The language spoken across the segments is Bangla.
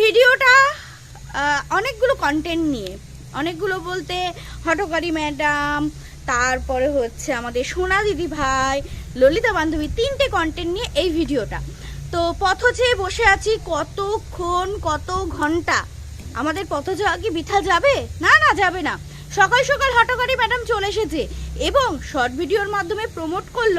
ভিডিওটা অনেকগুলো কন্টেন্ট নিয়ে। অনেকগুলো বলতে হটকারী ম্যাডাম তারপরে হচ্ছে আমাদের সোনা দিদি ভাই, ললিতা বান্ধবী, তিনটে কন্টেন্ট নিয়ে এই ভিডিওটা। তো পথ চেয়ে বসে আছি কতক্ষণ, কত ঘণ্টা? আমাদের পথ যাওয়া কি বৃথা যাবে? না না, যাবে না। সকাল সকাল হটকারী ম্যাডাম চলে এসেছে। এবং শর্ট ভিডিওর মাধ্যমে প্রমোট করল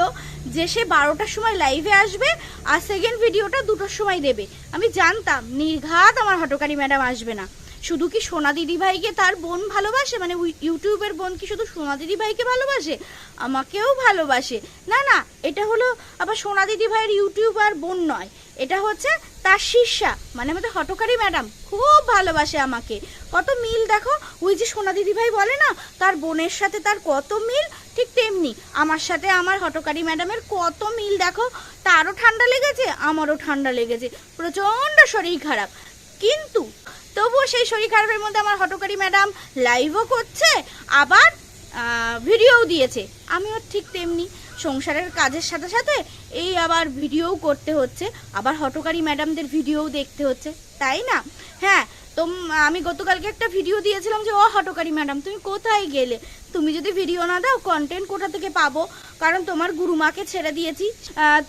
যে সে বারোটার সময় লাইভে আসবে আর সেকেন্ড ভিডিওটা দুটোর সময় দেবে। আমি জানতাম, নির্ঘাত আমার হটকারী ম্যাডাম আসবে না। শুধু কি সোনা দিদি ভাইকে তার বোন ভালোবাসে? মানে ইউটিউবের বোন কি শুধু সোনা দিদি ভাইকে ভালোবাসে? আমাকেও ভালোবাসে। না না, এটা হলো আবার সোনা দিদি ভাইয়ের ইউটিউবার বোন নয়। এটা হচ্ছে তার শিষ্যা। মানে আমাদের হটকারী ম্যাডাম খুব ভালোবাসে আমাকে। কত মিল দেখো, ওই যে সোনা দিদি ভাই বলে না, তার বোনের সাথে তার কত মিল? ঠিক তেমনি আমার সাথে আমার হটকারী ম্যাডামের কত মিল দেখো? তারও ঠান্ডা লেগেছে, আমারও ঠান্ডা লেগেছে। প্রচণ্ড শরীর খারাপ। কিন্তু তবুও সেই শরীর খারাপের মধ্যে আমার হটকারী ম্যাডাম লাইভও করছে, আবার ভিডিওও দিয়েছে। আমিও ঠিক তেমনি সংসারের কাজের সাথে সাথে এই আবার ভিডিও করতে হচ্ছে, আবার হটকারী ম্যাডামদের ভিডিও দেখতে হচ্ছে। তাই না? হ্যাঁ তো আমি গতকালকে একটা ভিডিও দিয়েছিলাম যে ও হটকারী ম্যাডাম, তুমি কোথায় গেলে? তুমি যদি ভিডিও না দাও কন্টেন্ট কোথা থেকে পাবো? কারণ তোমার গুরুমাকে ছেড়ে দিয়েছি।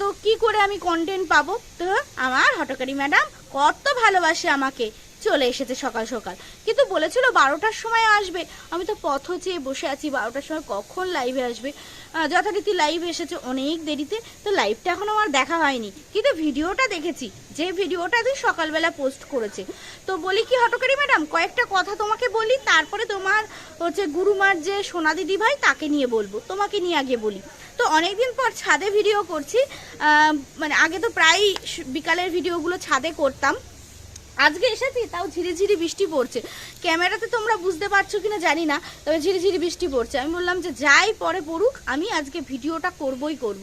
তো কি করে আমি কন্টেন্ট পাবো? তো আমার হটকারি ম্যাডাম কত ভালোবাসে আমাকে। চলে এসেছে সকাল সকাল। কিন্তু বলেছিল বারোটার সময় আসবে। আমি তো পথ চেয়ে বসে আছি, বারোটার সময় কখন লাইভে আসবে? যথারীতি লাইভ এসেছে অনেক দেরিতে, তো লাইভটা এখন আমার দেখা হয়নি। কিন্তু ভিডিওটা দেখেছি, যে ভিডিওটা তুই সকালবেলা পোস্ট করেছে। তো বলি কি হটকারী ম্যাডাম কয়েকটা কথা তোমাকে বলি, তারপরে তোমার হচ্ছে গুরুমার যে সোনা দিদি ভাই, তাকে নিয়ে বলব। তোমাকে নিয়ে আগে বলি। তো অনেকদিন পর ছাদে ভিডিও করছি মানে আগে তো প্রায় বিকালের ভিডিওগুলো ছাদে করতাম। আজকে এসেছি, তাও ঝিরিঝিরি বৃষ্টি পড়ছে। ক্যামেরাতে তোমরা বুঝতে পারছ কিনা জানি না, তবে ঝিরিঝিরি বৃষ্টি পড়ছে। আমি বললাম যে যাই পরে পড়ুক, আমি আজকে ভিডিওটা করবই করব।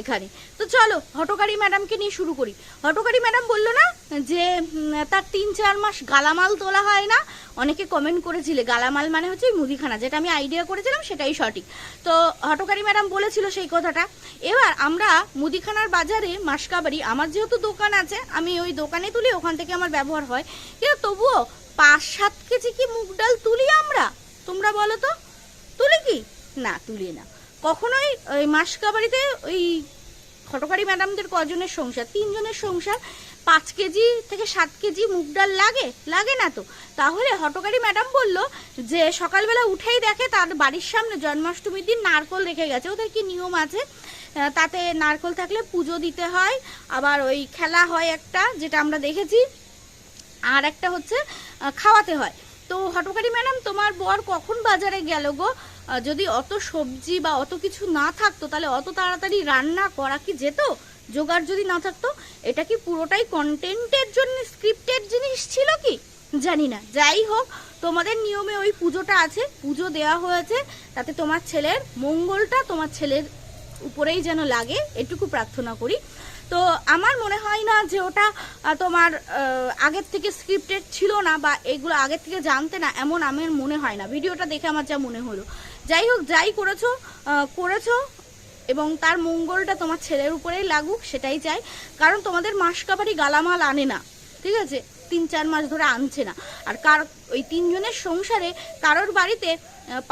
এখানে। তো চলো, হটকারী ম্যাডামকে নিয়ে শুরু করি। হটকারী ম্যাডাম বলল না যে তার তিন চার মাস গালামাল তোলা হয় না? অনেকে কমেন্ট করেছিলে, গালামাল মানে হচ্ছে মুদিখানা, যেটা আমি আইডিয়া করেছিলাম সেটাই সঠিক। তো হটকারী ম্যাডাম বলেছিল সেই কথাটা। এবার আমরা মুদিখানার বাজারে মাসকাবাড়ি আমার যেহেতু দোকান আছে, আমি ওই দোকানে তুলি, ওখান থেকে আমার ব্যবহার হয়। কিন্তু তবুও পাঁচ সাত কেজি কি মুগ ডাল তুলি আমরা? তোমরা বলো তো। তুলি কি? না, তুলি না। কখনোই ওই মাসকাবাড়িতে ওই হটকারী ম্যাডামদের কজনের সংসার? তিনজনের সংসার? পাঁচ কেজি থেকে সাত কেজি মুগ ডাল লাগে? লাগে না তো। তাহলে হটকারী ম্যাডাম বলল যে, সকালবেলা উঠেই দেখে তার বাড়ির সামনে জন্মাষ্টমীর দিন নারকল রেখে গেছে। ওদের কি নিয়ম আছে? তাতে নারকল থাকলে পুজো দিতে হয়। আবার ওই খেলা হয় একটা, যেটা আমরা দেখেছি। আর একটা হচ্ছে খাওয়াতে হয়। তো হটকারী ম্যাডাম, তোমার বর কখন বাজারে গেল গো? যদি অত সবজি বা অত কিছু না থাকতো, তাহলে অত তাড়াতাড়ি রান্না করা কি যেত? জোগাড় যদি না থাকতো, এটা কি পুরোটাই কন্টেন্টের জন্য স্ক্রিপ্টেড জিনিস ছিল কি? জানি না। যাই হোক, তোমাদের নিয়মে ওই পুজোটা আছে, পুজো দেওয়া হয়েছে, তাতে তোমার ছেলের মঙ্গলটা তোমার ছেলের উপরেই যেন লাগে, এটুকু প্রার্থনা করি। তো আমার মনে হয় না যে ওটা তোমার আগের থেকে স্ক্রিপ্টেড ছিল না বা এগুলো আগের থেকে জানতে না, এমন আমার মনে হয় না। ভিডিওটা দেখে আমার যা মনে হলো। যাই হোক, যাই করেছ করেছ, এবং তার মঙ্গলটা তোমার ছেলের উপরেই লাগুক, সেটাই চাই। কারণ তোমাদের মাসকাবারি গালামাল আনে না, ঠিক আছে? তিন, চার মাস ধরে আনছে না। আর কার, ওই তিনজনের সংসারে কারোর বাড়িতে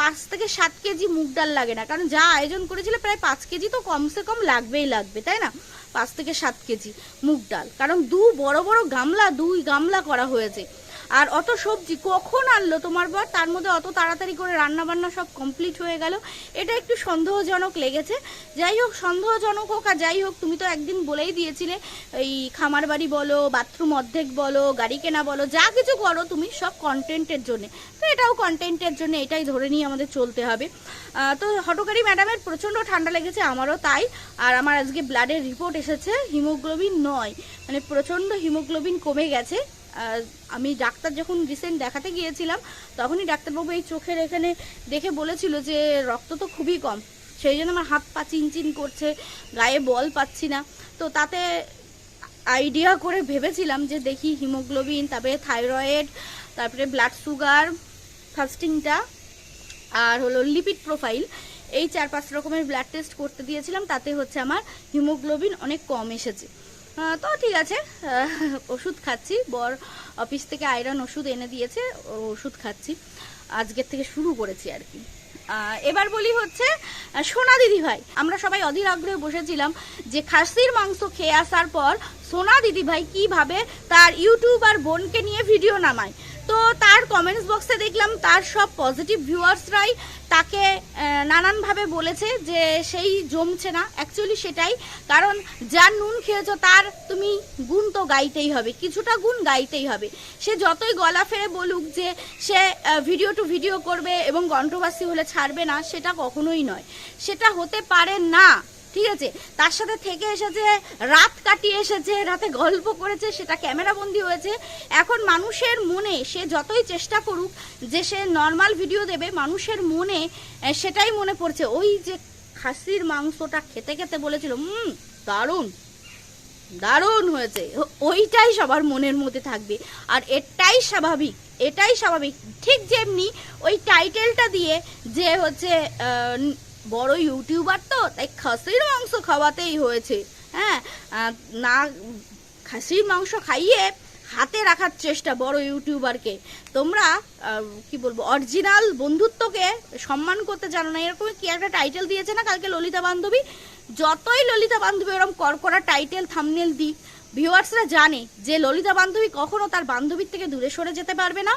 পাঁচ থেকে সাত কেজি মুগ ডাল লাগে না। কারণ যা আয়োজন করেছিল প্রায় পাঁচ কেজি তো কমসে কম লাগবেই লাগবে, তাই না? পাঁচ থেকে সাত কেজি মুগ ডাল। কারণ দু বড় বড় গামলা, দুই গামলা করা হয়েছে। আর অত সবজি কখন আনলো তোমার বর? তার মধ্যে অত তাড়াতাড়ি করে রান্না বান্না সব কমপ্লিট হয়ে গেল। এটা একটু সন্দেহজনক লেগেছে। যাই হোক, সন্দেহজনক হোক আর যাই হোক, তুমি তো একদিন বলেই দিয়েছিলে, এই খামার বাড়ি বলো, বাথরুম অর্ধেক বলো, গাড়ি কেনা বলো, যা কিছু করো তুমি সব কন্টেন্টের জন্য। তো এটাও কন্টেন্টের জন্য, এটাই ধরে নিয়ে আমাদের চলতে হবে। তো হটকারী ম্যাডামের প্রচণ্ড ঠান্ডা লেগেছে, আমারও তাই। আর আমার আজকে ব্লাডের রিপোর্ট এসেছে হিমোগ্লোবিন নয়। মানে প্রচণ্ড হিমোগ্লোবিন কমে গেছে। আমি ডাক্তার যখন রিসেন্ট দেখাতে গিয়েছিলাম, তখনই ডাক্তারবাবু এই চোখের এখানে দেখে বলেছিল যে রক্ত তো খুবই কম। সেই জন্য আমার হাত পা চিনচিন করছে, গায়ে বল পাচ্ছি না। তো তাতে আইডিয়া করে ভেবেছিলাম যে দেখি হিমোগ্লোবিন তারপরে থাইরয়েড তারপরে ব্লাড সুগার ফাস্টিংটা আর হলো লিপিড প্রোফাইল এই চার পাঁচ রকমের ব্লাড টেস্ট করতে দিয়েছিলাম, তাতে হচ্ছে আমার হিমোগ্লোবিন অনেক কম এসেছে। তো ঠিক আছে। ওষুধ খাচ্ছি। বর অফিস থেকে আয়রন ওষুধ এনে দিয়েছে, ওষুধ খাচ্ছি। আজকের থেকে শুরু করেছি আর কি। এবার বলি হচ্ছে সোনা দিদি ভাই। আমরা সবাই অধীর আগ্রহে বসেছিলাম যে খাসির মাংস খেয়ে আসার পর সোনা দিদি ভাই কীভাবে তার ইউটিউব আর বোনকে নিয়ে ভিডিও নামায়। তো তার কমেন্টস বক্সে দেখলাম তার সব পজিটিভ ভিউয়ার্সরাই তাকে নানানভাবে বলেছে যে সেই জমছে না। অ্যাকচুয়ালি সেটাই। কারণ যার নুন খেয়েছো তার তুমি গুণ তো গাইতেই হবে, কিছুটা গুণ গাইতেই হবে। সে যতই গলা ফেরে বলুক যে সে ভিডিও টু ভিডিও করবে এবং কন্ট্রোভার্সি হলে ছাড়বে না, সেটা কখনোই নয়। সেটা হতে পারে না। ঠিক আছে? তার সাথে থেকে এসেছে, রাত কাটিয়ে এসেছে, রাতে গল্প করেছে, সেটা ক্যামেরা বন্দি হয়েছে। এখন মানুষের মনে, সে যতই চেষ্টা করুক যে সে নর্মাল ভিডিও দেবে, মানুষের মনে সেটাই মনে পড়ছে। ওই যে খাসির মাংসটা খেতে খেতে বলেছিল, হুম, দারুণ দারুণ হয়েছে। ওইটাই সবার মনের মধ্যে থাকবে। আর এটাই স্বাভাবিক এটাই স্বাভাবিক। ঠিক যেমনি ওই টাইটেলটা দিয়ে যে হচ্ছে বড় ইউটিউবার তো, তাই খাসির মাংস খাওয়াতেই হয়েছে। হ্যাঁ না, খাসির মাংস খাইয়ে হাতে রাখার চেষ্টা বড় ইউটিউবারকে। তোমরা কি বলব, অরিজিনাল বন্ধুত্বকে সম্মান করতে জানো না। এরকম কি একটা টাইটেল দিয়েছে না কালকে ললিতা বান্ধবী? যতই ললিতা বান্ধবী ওরকম করকরা টাইটেল থামনেল দিক ভিউয়ার্সরা জানে যে ললিতা বান্ধবী কখনো তার বান্ধবীর থেকে দূরে সরে যেতে পারবে না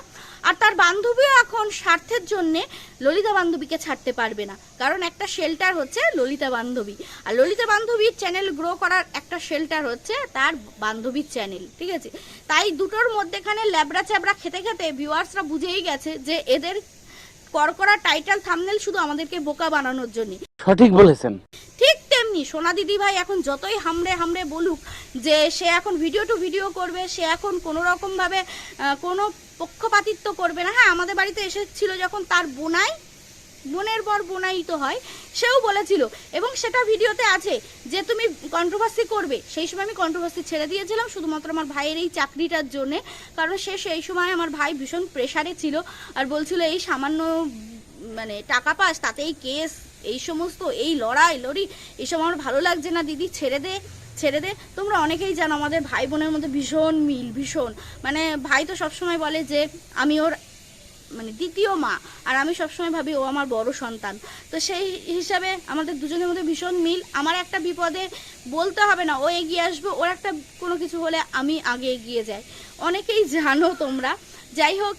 আর তার বান্ধবীও এখন স্বার্থের জন্যে ললিতা বান্ধবীকে ছাড়তে পারবে না। কারণ একটা শেল্টার হচ্ছে ললিতা বান্ধবী। আর ললিতা বান্ধবীর চ্যানেল গ্রো করার একটা শেল্টার হচ্ছে তার বান্ধবীর চ্যানেল ঠিক আছে? তাই দুটোর মধ্যেখানে ল্যাবড়া চ্যাবড়া খেতে খেতে ভিউয়ার্সরা বুঝেই গেছে যে এদের করকরা টাইটেল থামনেল শুধু আমাদেরকে বোকা বানানোর জন্য। সঠিক বলেছেন। ঠিক তেমনি সোনা দিদি ভাই এখন যতই হামড়ে হামড়ে বলুক যে সে এখন ভিডিও টু ভিডিও করবে, সে এখন কোনো রকমভাবে কোনো পক্ষপাতিত্ব করবে না। হ্যাঁ আমাদের বাড়িতে এসেছিল যখন তার বোনাই, বোনের বর বোনাই তো হয়, সেও বলেছিল। এবং সেটা ভিডিওতে আছে যে তুমি কন্ট্রোভার্সি করবে। সেই সময় আমি কন্ট্রোভার্সি ছেড়ে দিয়েছিলাম, শুধুমাত্র আমার ভাইয়ের এই চাকরিটার জন্যে। কারণ সে সেই সময় আমার ভাই ভীষণ প্রেশারে ছিল আর বলছিল, এই সামান্য মানে টাকা পাস, তাতেই কেস এই সমস্ত, এই লড়াই, লড়ি, এসব আমার ভালো লাগছে না, দিদি, ছেড়ে দে ছেড়ে দে। তোমরা অনেকেই জানো আমাদের ভাই বোনের মধ্যে ভীষণ মিল, ভীষণ। মানে ভাই তো সবসময় বলে যে, আমি ওর মানে দ্বিতীয় মা, আর আমি সবসময় ভাবি ও আমার বড় সন্তান। তো সেই হিসাবে আমাদের দুজনের মধ্যে ভীষণ মিল। আমার একটা বিপদে বলতে হবে না, ও এগিয়ে আসবে, ওর একটা কোনো কিছু হলে আমি আগে এগিয়ে যাই। অনেকেই জানো তোমরা যাই হোক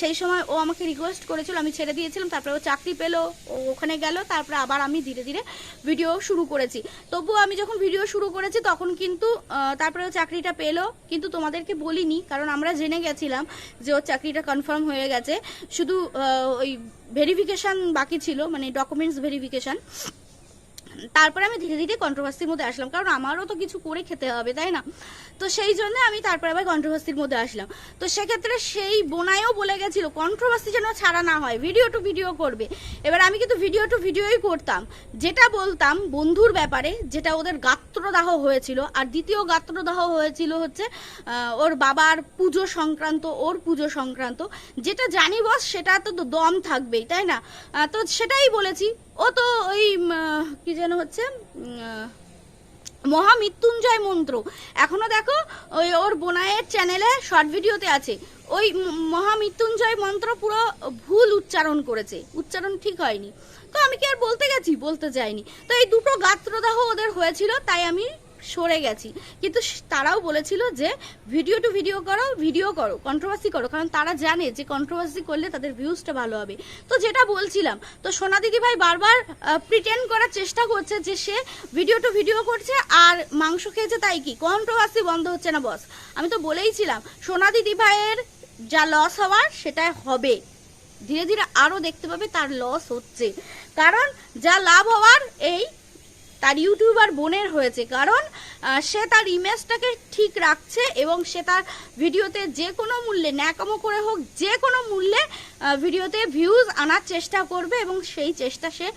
সেই সময় ও আমাকে রিকোয়েস্ট করেছিল, আমি ছেড়ে দিয়েছিলাম, তারপরে ও চাকরি পেল, ও ওখানে গেল, তারপরে আবার আমি ধীরে ধীরে ভিডিও শুরু করেছি। তবুও আমি যখন ভিডিও শুরু করেছি, তখন কিন্তু তারপরে ও চাকরিটা পেল, কিন্তু তোমাদেরকে বলিনি, কারণ আমরা জেনে গেছিলাম যে ওর চাকরিটা কনফার্ম হয়ে গেছে। শুধু ওই ভেরিফিকেশন বাকি ছিল মানে ডকুমেন্টস ভেরিফিকেশন তারপরে আমি ধীরে ধীরে কন্ট্রোভার্সির মধ্যে আসলাম। কারণ আমারও তো কিছু করে খেতে হবে, তাই না? তো সেই জন্য আমি তারপরে আবার কন্ট্রোভার্সির মধ্যে আসলাম। তো সেক্ষেত্রে সেই বোনায়ও বলে গেছিল কন্ট্রোভার্সি যেন ছাড়া না হয় ভিডিও টু ভিডিও করবে। এবার আমি কিন্তু ভিডিও টু ভিডিওই করতাম। যেটা বলতাম বন্ধুর ব্যাপারে, যেটা ওদের গাত্রদাহ হয়েছিল। আর দ্বিতীয় গাত্রদাহ হয়েছিল হচ্ছে ওর বাবার পুজো সংক্রান্ত, ওর পুজো সংক্রান্ত। যেটা জানি বস সেটা তো দম থাকবেই, তাই না? তো সেটাই বলেছি। ও তো ওই কি যেন হচ্ছে মহামৃত্যুঞ্জয় মন্ত্র। এখনও দেখো, ওই ওর বোনায়ের চ্যানেলে শর্ট ভিডিওতে আছে। ওই মহামৃত্যুঞ্জয় মন্ত্র পুরো ভুল উচ্চারণ করেছে। উচ্চারণ ঠিক হয়নি। তো আমি কি আর বলতে গেছি? বলতে যাইনি। তো এই দুটো গাত্রদাহ ওদের হয়েছিল, তাই আমি সরে গেছি। কিন্তু তারাও বলেছিল যে ভিডিও টু ভিডিও করো ভিডিও করো কন্ট্রোভার্সি করো। কারণ তারা জানে যে কন্ট্রোভার্সি করলে তাদের ভিউজটা ভালো হবে। তো যেটা বলছিলাম, তো সোনা দিদি ভাই বারবার প্রিটেন্ড করার চেষ্টা করছে যে, সে ভিডিও টু ভিডিও করছে আর মাংস খেয়েছে তাই কি? কন্ট্রোভার্সি বন্ধ হচ্ছে না বস আমি তো বলেইছিলাম সোনা দিদি ভাইয়ের যা লস হওয়ার সেটা হবে। ধীরে ধীরে আরও দেখতে পাবে তার লস হচ্ছে। কারণ যা লাভ হওয়ার, এই তার ইউটিউবার বোনের হয়েছে। কারণ সে তার ইমেজটাকে ঠিক রাখছে এবং সে তার ভিডিওতে যে কোনো মূল্যে, ন্যাকামো করে হোক, যে কোনো মূল্যে ভিডিওতে ভিউজ আনার চেষ্টা করবে এবং সেই চেষ্টা সে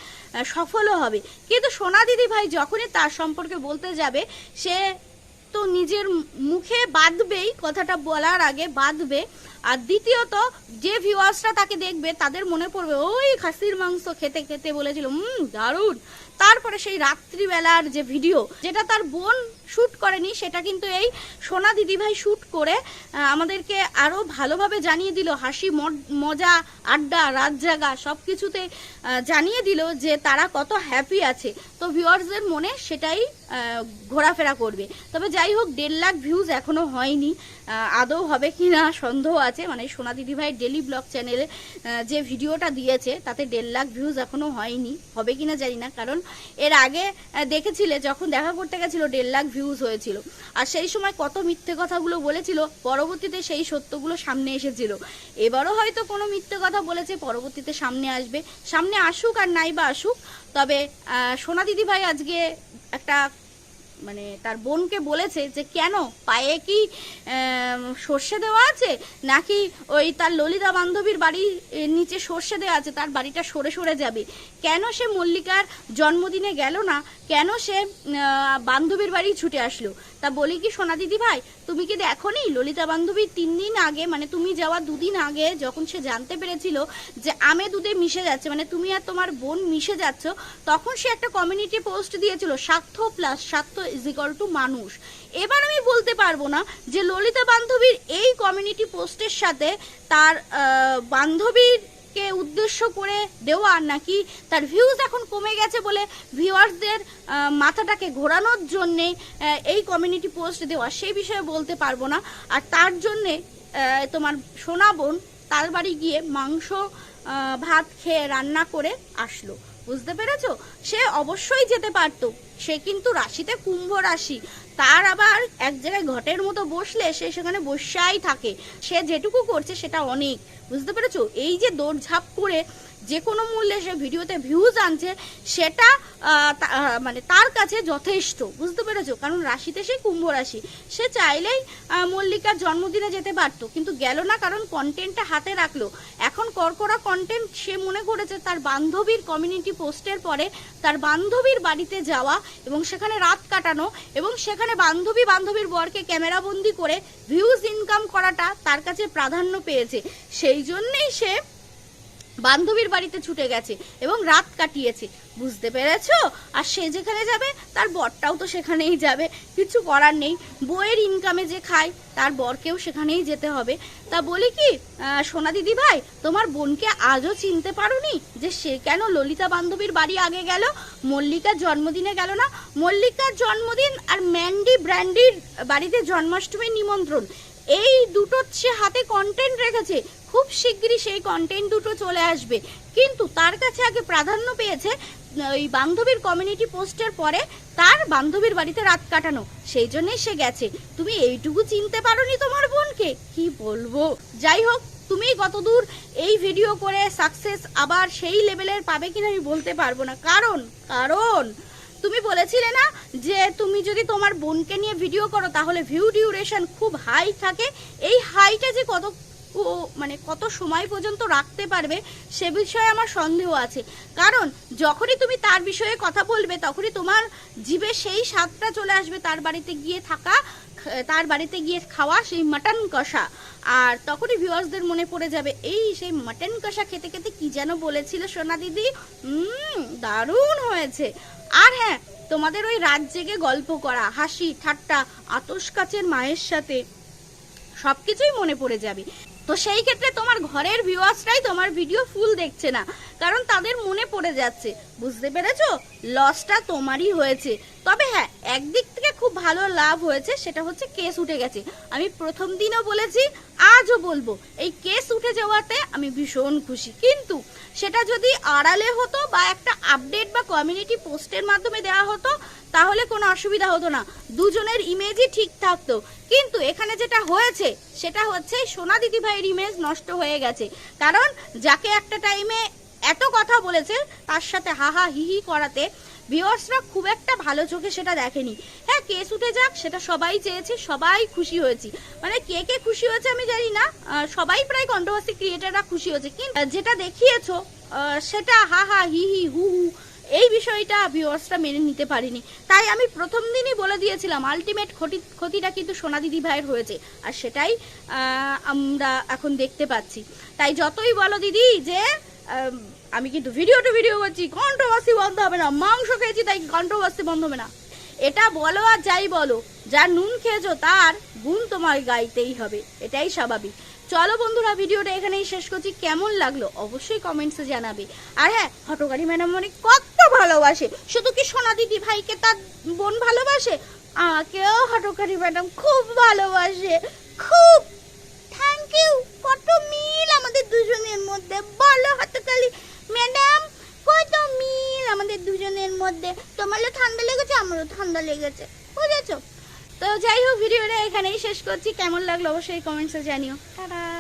সফলও হবে। কিন্তু সোনা দিদি ভাই যখনই তার সম্পর্কে বলতে যাবে, সে তো নিজের মুখে বাঁধবেই, কথাটা বলার আগে বাঁধবে। আর দ্বিতীয়ত, যে ভিউয়ার্সরা তাকে দেখবে, তাদের মনে পড়বে, ওই খাসির মাংস খেতে খেতে বলেছিল, হুম, দারুণ। তারপরে সেই রাত্রিবেলার যে ভিডিও যেটা তার বোন শ্যুট করেনি, সেটা কিন্তু এই সোনা দিদিভাই শ্যুট করে আমাদেরকে আরও ভালোভাবে জানিয়ে দিল, হাসি, মজ- আড্ডা, রাত জাগা সব কিছুতে জানিয়ে দিল যে তারা কত হ্যাপি আছে। তো ভিউয়ার্সদের মনে সেটাই ঘোরাফেরা করবে। তবে যাই হোক, দেড় লাখ ভিউজ এখনও হয়নি। আদৌ হবে কি না সন্দেহ আছে। মানে সোনা দিদিভাই ডেলি ব্লগ চ্যানেলে যে ভিডিওটা দিয়েছে, তাতে দেড় লাখ ভিউজ এখনও হয়নি। হবে কি না জানি না, কারণ এর আগে দেখেছিলে, যখন দেখা করতে গেছিল, দেড় লাখ ভিউজ হয়েছিল। আর সেই সময় কত মিথ্যে কথাগুলো বলেছিল, পরবর্তীতে সেই সত্যগুলো সামনে এসেছিল। এবারও হয়তো কোনো মিথ্যে কথা বলেছে, পরবর্তীতে সামনে আসবে। সামনে আসুক আর নাই বা আসুক, তবে সোনা দিদি ভাই আজকে একটা মানে তার বোনকে বলেছে যে, কেন? পায়ে কি সর্ষে দেওয়া আছে? নাকি ওই তার ললিতা বান্ধবীর বাড়ির নিচে সর্ষে দেওয়া আছে? তার বাড়িটা সরে সরে যাবে। কেন সে মল্লিকার জন্মদিনে গেল না? কেন সে বান্ধবীর বাড়ি ছুটে আসলো? তা বলি কি, সোনা দিদি ভাই, তুমি কি দেখোনি? ললিতা বান্ধবীর তিন দিন আগে মানে তুমি যাওয়া দুদিন আগে যখন সে জানতে পেরেছিল যে আমে দুধে মিশে যাচ্ছে মানে তুমি আর তোমার বোন মিশে যাচ্ছ, তখন সে একটা কমিউনিটি পোস্ট দিয়েছিল স্বার্থ প্লাস স্বার্থ ইজ ইকাল টু মানুষ। এবার আমি বলতে পারব না যে ললিতা বান্ধবীর এই কমিউনিটি পোস্টের সাথে তার বান্ধবীর কে উদ্দেশ্য করে দেওয়া নাকি তার ভিউজ এখন কমে গেছে বলে ভিউয়ার্সদের মাথাটাকে ঘোরানোর জন্যে এই কমিউনিটি পোস্ট দেওয়া, সেই বিষয়ে বলতে পারব না। আর তার জন্যে তোমার সোনা বোন তার বাড়ি গিয়ে মাংস ভাত খেয়ে রান্না করে আসলো। বুঝতে পেরেছ? সে অবশ্যই যেতে পারত। সে কিন্তু রাশিতে কুম্ভ রাশি। তার আবার এক জায়গায় ঘটের মতো বসলে সে সেখানে বসাই থাকে। সে যেটুকু করছে সেটা অনেক। বুঝতে পেরেছ? এই যে দৌড়ঝাঁপ করে যে কোনো মূল্যে সে ভিডিওতে ভিউজ আনছে, সেটা মানে তার কাছে যথেষ্ট, বুঝতে পেরেছ? কারণ রাশিতে সে কুম্ভ রাশি। সে চাইলেই মল্লিকার জন্মদিনে যেতে পারতো, কিন্তু গেল না কারণ কন্টেন্টটা হাতে রাখল। এখন করকরা কন্টেন্ট সে মনে করেছে তার বান্ধবীর কমিউনিটি পোস্টের পরে, তার বান্ধবীর বাড়িতে যাওয়া এবং সেখানে রাত কাটানো এবং সেখানে বান্ধবী বান্ধবীর বরকে ক্যামেরাবন্দি করে ভিউজ ইনকাম করাটা তার কাছে প্রাধান্য পেয়েছে। সেই জন্যেই সে বান্ধবীর বাড়িতে ছুটে গেছে এবং রাত কাটিয়েছে। বুঝতে পেরেছ? আর সে যেখানে যাবে, তার বরটাও তো সেখানেই যাবে। কিছু করার নেই। বইয়ের ইনকামে যে খায়, তার বরকেও সেখানেই যেতে হবে। তা বলি কি সোনা দিদি ভাই, তোমার বোনকে আজও চিনতে পারোনি যে সে কেন ললিতা বান্ধবীর বাড়ি আগে গেল, মল্লিকার জন্মদিনে গেল না? মল্লিকার জন্মদিন আর ম্যান্ডি ব্র্যান্ডির বাড়িতে জন্মাষ্টমীর নিমন্ত্রণ। এই দুটো সে হাতে কন্টেন্ট রেখেছে। খুব শিগগিরই সেই কন্টেন্ট দুটো চলে আসবে। কিন্তু তার কাছে আগে প্রাধান্য পেয়েছে ওই বান্ধবীর কমিউনিটি পোস্টের পরে তার বান্ধবীর বাড়িতে রাত কাটানো। সেই জন্যই সে গেছে। তুমি এইটুকু চিনতে পারোনি তোমার বোনকে? কি বলব? যাই হোক, তুমি কতদূর এই ভিডিও করে সাকসেস আবার সেই লেভেলের পাবে কিনা আমি বলতে পারব না। কারণ কারণ, তুমি বলেছিলে না যে তুমি যদি তোমার বোনকে নিয়ে ভিডিও করো, তাহলে ভিউ ডিউরেশন খুব হাই থাকে। এই হাইটা যে কত ও মানে কত সময় পর্যন্ত রাখতে পারবে সে বিষয়ে আমার সন্দেহ আছে। কারণ যখনই তুমি তার বিষয়ে কথা বলবে, তখনই তোমার জিভে সেই স্বাদটা চলে আসবে, তার বাড়িতে গিয়ে থাকা, তার বাড়িতে গিয়ে খাওয়া সেই মাটন কষা। আর তখনই ভিউয়ার্সদের মনে পড়ে যাবে, এই সেই মাটন কষা খেতে খেতে কি যেন বলেছিল সোনা দিদি? দারুণ হয়েছে। আর হ্যাঁ তোমাদের ওই রাত জেগে গল্প করা, হাসি, ঠাট্টা আতস কাচের মায়ের সাথে, সবকিছুই মনে পড়ে যাবে। তো সেই ক্ষেত্রে তোমার ঘরের ভিউয়ার্সরাই তোমার ভিডিও ফুল দেখছে না, কারণ তাদের মনে পড়ে যাচ্ছে। বুঝতে পেরেছ? লসটা তোমারই হয়েছে। তবে হ্যাঁ একদিক থেকে খুব ভালো লাভ হয়েছে, সেটা হচ্ছে কেস উঠে গেছে। আমি প্রথম দিনও বলেছি, আজও বলব, এই কেস উঠে যাওয়াতে আমি ভীষণ খুশি। কিন্তু সেটা যদি আড়ালে হতো বা একটা আপডেট বা কমিউনিটি পোস্টের মাধ্যমে দেওয়া হতো তাহলে কোনো অসুবিধা হতো না। দুজনের ইমেজই ঠিক থাকতো। কিন্তু এখানে যেটা হয়েছে, সেটা হচ্ছে সোনা দিদি ভাইয়ের ইমেজ নষ্ট হয়ে গেছে। কারণ যাকে একটা টাইমে এত কথা বলেছে, তার সাথে হাহা হিহি করাতে ভিউয়ার্সরা খুব একটা ভালো চোখে সেটা দেখেনি। হ্যাঁ কেস উঠে যাক, সেটা সবাই চেয়েছে, সবাই খুশি হয়েছি। মানে কে কে খুশি হয়েছে আমি জানি না। সবাই প্রায় কন্ট্রোভার্সি ক্রিয়েটাররা খুশি হয়েছে। কিন্তু যেটা দেখিয়েছো সেটা হা হা হি হি হু হু এই বিষয়টা ভিউয়ার্সরা মেনে নিতে পারিনি। তাই আমি প্রথম দিনই বলে দিয়েছিলাম আলটিমেট ক্ষতি, ক্ষতিটা কিন্তু সোনা দিদি ভাইয়ের হয়েছে। আর সেটাই আমরা এখন দেখতে পাচ্ছি। তাই যতই বলো দিদি যে আমি কিন্তু ভিডিও টু ভিডিও করছি কন্ট্রোভার্সি বন্ধ হবে না, মাংস খেয়েছি তাই কন্ট্রোভার্সি বন্ধ হবে না। এটা বলো আর যাই বলো, যা নুন খেয়েছো তার গুণ তোমার গাইতেই হবে, এটাই স্বাভাবিক। চলো বন্ধুরা, ভিডিওটা এখানেই শেষ করছি। কেমন লাগল অবশ্যই কমেন্টসে জানাবে। আর হ্যাঁ হটকারি ম্যাডাম মানে কত ভালোবাসে। শুধু কি সোনা দিদি ভাইকে তার বোন ভালোবাসে? আমাকেও হটকারি ম্যাডাম খুব ভালোবাসে। খুব। থ্যাংক ইউ কত মিল আমাদের দুজনের মধ্যে। বলো হটকালি ম্যাডাম, কত মিল আমাদের দুজনের মধ্যে। তোমারও ঠান্ডা লেগেছে, আমারও ঠান্ডা লেগেছে। বুঝেছ? তো যাই হোক ভিডিওটা এখানেই শেষ করছি। কেমন লাগল অবশ্যই কমেন্টসে জানিও। টাটা।